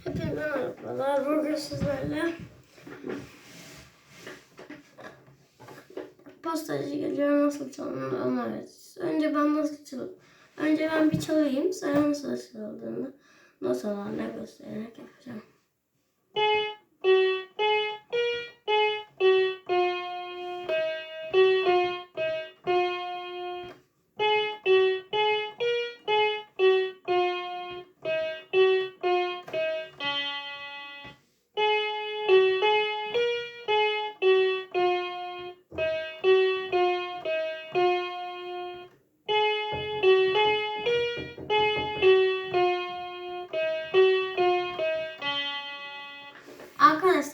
Hepinize merhabalar. Bugün sizlerle pastacı geliyor nasıl çalınır onu öğreteceğiz. Önce ben nasıl çal Önce ben bir çalayım. Sonra nasıl çalındığını notalarla göstererek yapacağım.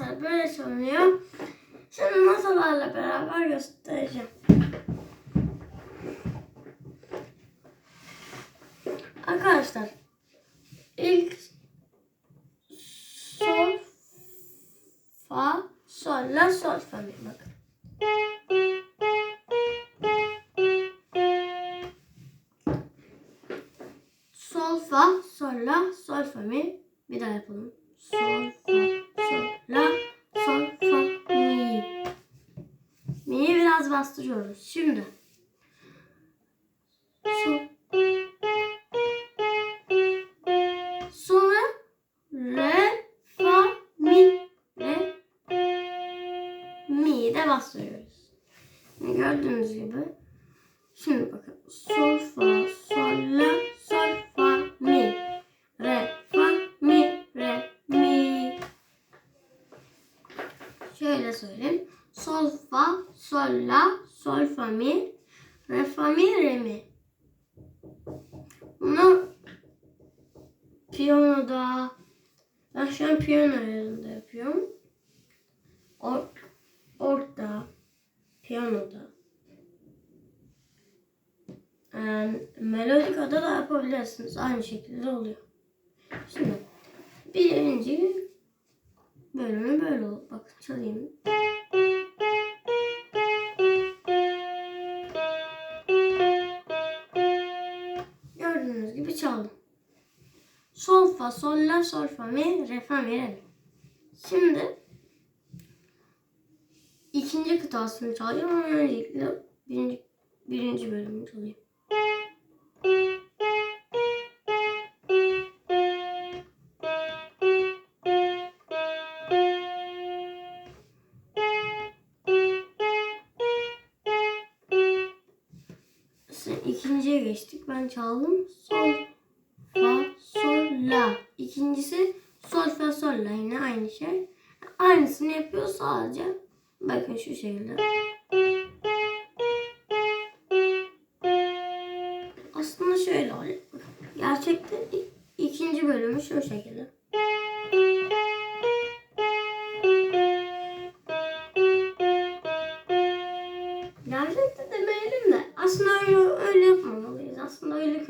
Arkadaşlar böyle çalınıyor. Şimdi masalarla beraber göstereceğim. Arkadaşlar ilk sol fa sol la sol fa bakın. Sol fa sol la sol fa mi bir daha yapalım. Sol fa la sol fa mi. Mi'yi biraz bastırıyoruz. Şimdi. Sol. Sonra re fa mi re mi'yi de bastırıyoruz. Gördüğünüz gibi. Şimdi bakın. Sol fa Söyleyeyim. Sol fa sol la sol fa mi re fa mi re mi. Bunu piyanoda ben şu an piyano ayarında yapıyorum. Or, orta piyanoda yani melodikada da yapabilirsiniz. Aynı şekilde oluyor. Şimdi birinci bölümü böyle oldu. Bakın çalayım. Gördüğünüz gibi çaldım. Sol fa, sol la, sol fa mi, re fa mi, re. Şimdi ikinci kıtasını çalıyorum ama öncelikle birinci, birinci bölümünü çalayım. İkinciye geçtik. Ben çaldım. Sol, fa, sol, la. İkincisi sol, fa, sol, la. Yine aynı şey. Aynısını yapıyor sadece. Bakın şu şekilde. Aslında şöyle oluyor. Gerçekten ikinci bölümü şu şekilde.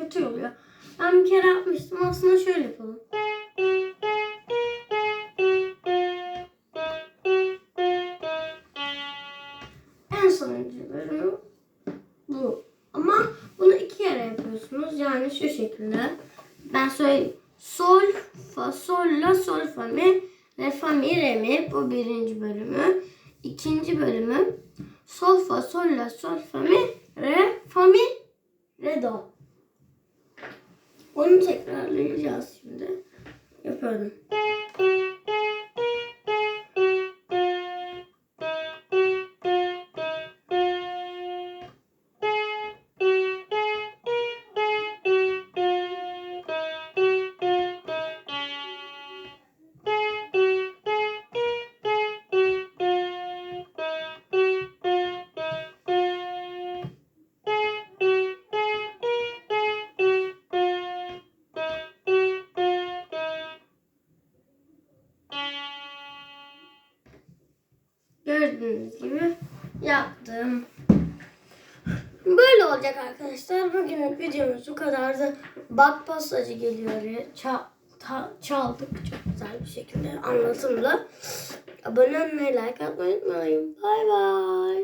Kötü oluyor. Ben bir kere yapmıştım. Aslında şöyle yapalım. En sonuncu bölümü bu. Ama bunu iki kere yapıyorsunuz. Yani şu şekilde. Ben söyleyeyim. Sol, fa, sol, la, sol, fa, mi, re, fa, mi, re, mi. Bu birinci bölümü. İkinci bölümü. Sol, fa, sol, la, sol, fa, mi, re, fa, mi, re, do. Onu tekrarlayacağız şimdi. Yapıyorum. Gördüğünüz gibi yaptım. Böyle olacak arkadaşlar. Bugünlük videomuz bu kadardı. Bak pastacı geliyor. ya. Ça ta- çaldık çok güzel bir şekilde anlatımla. Abone olmayı, like atmayı unutmayın. Bay bay.